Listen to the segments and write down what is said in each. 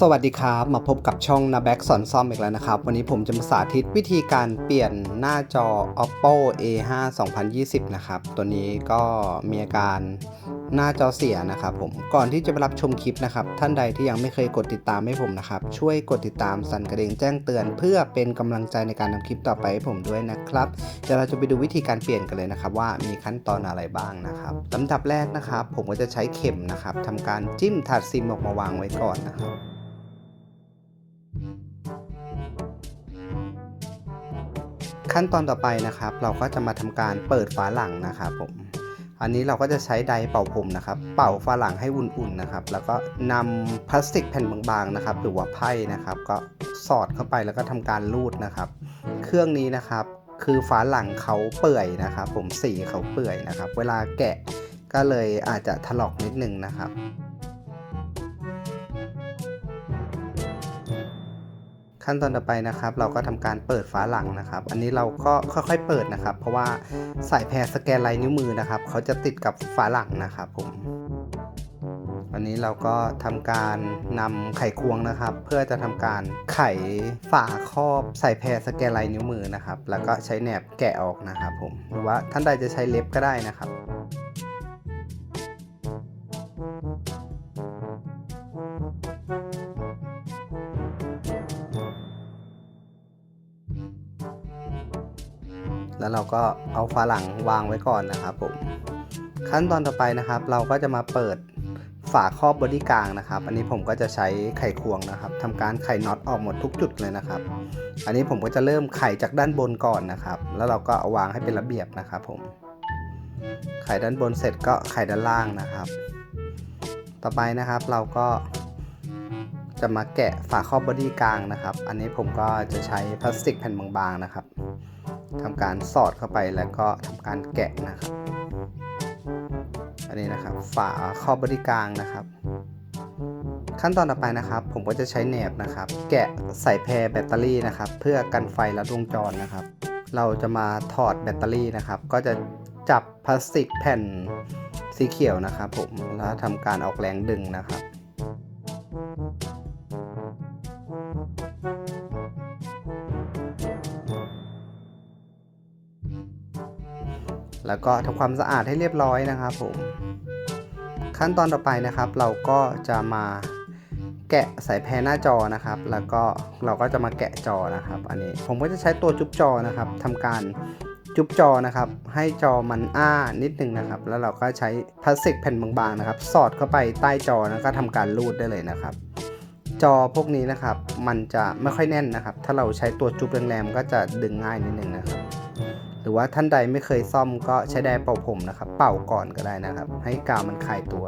สวัสดีครับ มาพบกับช่องนาแบ็กสอนซ่อมอีกแล้วนะครับ วันนี้ผมจะมาสาธิตวิธีการเปลี่ยนหน้าจอ oppo a5 2020 นะครับ ตัวนี้ก็มีอาการหน้าจอเสียนะครับผมก่อนที่จะไปรับชมคลิปนะครับ ท่านใดที่ยังไม่เคยกดติดตามให้ผมนะครับ ช่วยกดติดตามสั่นกระดิ่งแจ้งเตือน เพื่อเป็นกำลังใจในการทำคลิปต่อไปให้ผมด้วยนะครับเดี๋ยวเราจะไปดูวิธีการเปลี่ยนกันเลยนะครับ ว่ามีขั้นตอนอะไรบ้างนะครับลำดับแรกนะครับ ผมก็จะใช้เข็มนะครับทำการจิ้มถาดซิมออกมาวางไว้ก่อนนะครับ ขั้นตอนต่อไปนะครับ เราก็จะมาทำการเปิดฝาหลังนะครับผมอันนี้เราก็จะใช้ไดร์เป่าผมนะครับ เป่าฝาหลังให้อุ่นๆนะครับ แล้วก็นำพลาสติกแผ่นบางๆนะครับ หรือว่าไพ่นะครับ ก็สอดเข้าไปแล้วก็ทำการรูดนะครับ เครื่องนี้นะครับ คือฝาหลังเขาเปื่อยนะครับ ผมสีเขาเปื่อยนะครับ เวลาแกะก็เลยอาจจะถลอกนิดนึงนะครับ ขั้นตอนต่อไปนะครับ เราก็ทำการเปิดฝาหลังนะครับ อันนี้เราก็ค่อยๆเปิดนะครับ เพราะว่าสายแพรสแกนลายนิ้วมือนะครับเขาจะติดกับฝาหลังนะครับผมวันนี้เราก็ทำการนำไขควงนะครับ เพื่อจะทำการไขฝาครอบสายแพรสแกนลายนิ้วมือนะครับ แล้วก็ใช้แหนบแกะออกนะครับ ผมหรือว่าท่านใดจะใช้เล็บก็ได้นะครับ แล้วเราก็เอาฝาหลังวางไว้ก่อนนะครับผมขั้นตอนต่อไปนะครับ เราก็จะมาเปิดฝาครอบบอดี้กลางนะครับ อันนี้ผมก็จะใช้ไขควงนะครับทำการไขน็อตออกหมดทุกจุดเลยนะครับ อันนี้ผมก็จะเริ่มไขจากด้านบนก่อนนะครับ แล้วเราก็เอาวางให้เป็นระเบียบนะครับผมไขด้านบนเสร็จก็ไขด้านล่างนะครับ ต่อไปนะครับเราก็จะมาแกะฝาครอบบอดี้กลางนะครับ อันนี้ผมก็จะใช้พลาสติกแผ่นบางๆนะครับ ทำการสอดเข้าไปแล้วก็ทำการแกะนะครับ อันนี้นะครับฝาครอบบริกลางนะครับ ขั้นตอนต่อไปนะครับ ผมก็จะใช้แหนบนะครับ แกะใส่แพรแบตเตอรี่นะครับ เพื่อกันไฟและวงจรนะครับ เราจะมาถอดแบตเตอรี่นะครับ ก็จะจับพลาสติกแผ่นสีเขียวนะครับ ผมแล้วทำการออกแรงดึงนะครับ แล้วก็ทำความสะอาดให้เรียบร้อยนะครับผม ขั้นตอนต่อไปนะครับ เราก็จะมาแกะสายแพรหน้าจอนะครับ แล้วก็เราก็จะมาแกะจอนะครับ อันนี้ผมก็จะใช้ตัวจุ๊บจอนะครับทำการจุ๊บจอนะครับ ให้จอมันอ้านิดนึงนะครับ แล้วเราก็ใช้พลาสติกแผ่นบางๆนะครับ สอดเข้าไปใต้จอแล้วก็ทำการรูดได้เลยนะครับ จอพวกนี้นะครับ มันจะไม่ค่อยแน่นนะครับ ถ้าเราใช้ตัวจุ๊บแรงๆก็จะดึงง่ายนิดนึงนะครับ รือว่าท่านใดไม่เคยซ่อมก็ใช้ไดเป่าผมนะครับ เป่าก่อนก็ได้นะครับ ให้กาวมันคลายตัว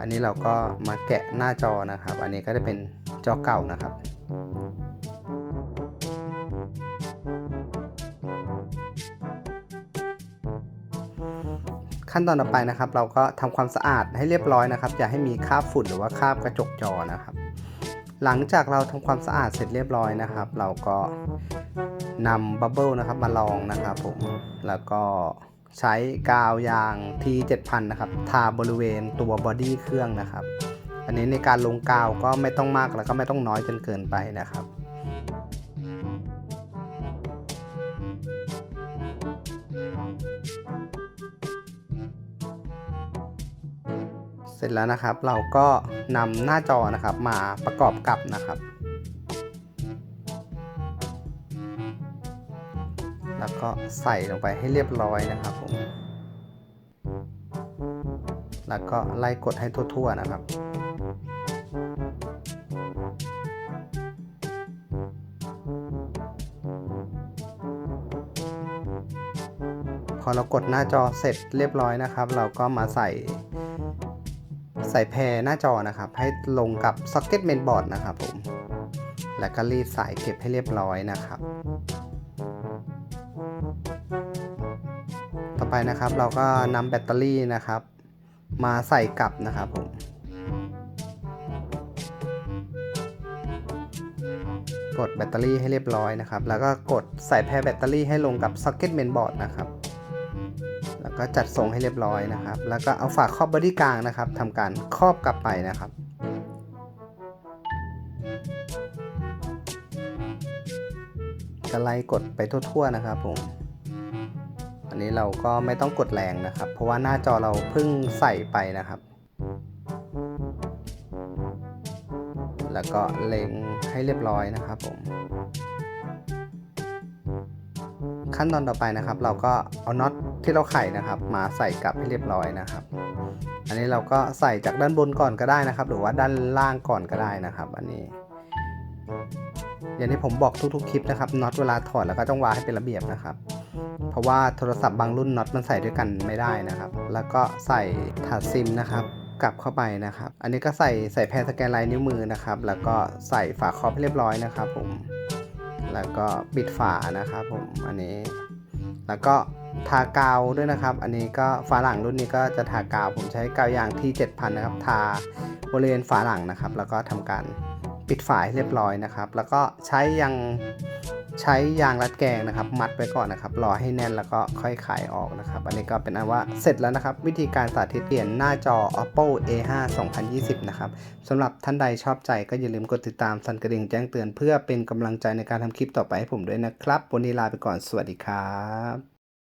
อันนี้เราก็มาแกะหน้าจอนะครับ อันนี้ก็จะเป็นจอเก่านะครับขั้นตอนต่อไปนะครับ เราก็ทำความสะอาดให้เรียบร้อยนะครับ อย่าให้มีคราบฝุ่นหรือว่าคราบกระจกจอนะครับ หลังจากเราทำความสะอาดเสร็จเรียบร้อยนะครับ เราก็ นำบับเบิลนะครับมาลองนะครับผมแล้วก็ใช้กาวยาง T7000 นะครับทาบริเวณตัวบอดี้เครื่องนะครับ อันนี้ในการลงกาวก็ไม่ต้องมากแล้วก็ไม่ต้องน้อยจนเกินไปนะครับเสร็จแล้วนะครับเราก็นำหน้าจอนะครับมาประกอบกับนะครับ แล้วก็ใส่ลงไปให้เรียบร้อยนะครับผมแล้วก็ไล่กดให้ทั่วๆนะครับพอเรากดหน้าจอเสร็จเรียบร้อยนะครับ เราก็มาใส่ ใส่แพรหน้าจอนะครับ ให้ลงกับ Socket Mainboard นะครับผม แล้วก็รีดสายเก็บให้เรียบร้อยนะครับ ต่อไปนะครับเราก็นำแบตเตอรี่นะครับ มาใส่กลับนะครับผมกดแบตเตอรี่ให้เรียบร้อยนะครับ แล้วก็กดใส่แพรแบตเตอรี่ให้ลงกับ Socket Mainboard นะครับ แล้วก็จัดทรงให้เรียบร้อยนะครับ แล้วก็เอาฝาครอบบอดี้กลางนะครับทำการครอบกลับไปนะครับ ก็ไล่กดไปทั่วๆนะครับผม อันนี้เราก็ไม่ต้องกดแรงนะครับ เพราะว่าหน้าจอเราเพิ่งใส่ไปนะครับ แล้วก็เล็งให้เรียบร้อยนะครับผม ขั้นตอนต่อไปนะครับ เราก็เอาน็อตที่เราไขนะครับ มาใส่กลับให้เรียบร้อยนะครับ อันนี้เราก็ใส่จากด้านบนก่อนก็ได้นะครับ หรือว่าด้านล่างก่อนก็ได้นะครับ อันนี้ อย่างที่ผมบอกทุกๆคลิปนะครับน็อตเวลาถอดแล้วก็ต้องวางให้เป็นระเบียบนะครับ เพราะว่าโทรศัพท์บางรุ่นน็อตมันใส่ด้วยกันไม่ได้นะครับ แล้วก็ใส่ถาดซิมนะครับกลับเข้าไปนะครับ อันนี้ก็ใส่ใส่แพรสแกนลายนิ้วมือนะครับ แล้วก็ใส่ฝาครอบให้เรียบร้อยนะครับ ผม แล้วก็ปิดฝานะครับผม อันนี้ แล้วก็ทากาวด้วยนะครับ อันนี้ก็ฝาหลังรุ่นนี้ก็จะทากาว ผมใช้กาวยางที่ 7000 นะครับ ทาบริเวณฝาหลังนะครับ แล้วก็ทำการ ปิดฝาให้เรียบร้อยนะครับ แล้วก็ใช้ยางใช้ยางรัดแกงนะครับ มัดไว้ก่อนนะครับ รอให้แน่นแล้วก็ค่อยขายออกนะครับ อันนี้ก็เป็นอันว่าเสร็จแล้วนะครับ วิธีการสาธิตเปลี่ยนหน้าจอ oppo a5 2020 นะครับสำหรับท่านใดชอบใจก็อย่าลืมกดติดตามสั่นกระดิ่งแจ้งเตือนเพื่อเป็นกำลังใจในการทำคลิปต่อไปให้ผมด้วยนะครับ วันนี้ลาไปก่อนสวัสดีครับ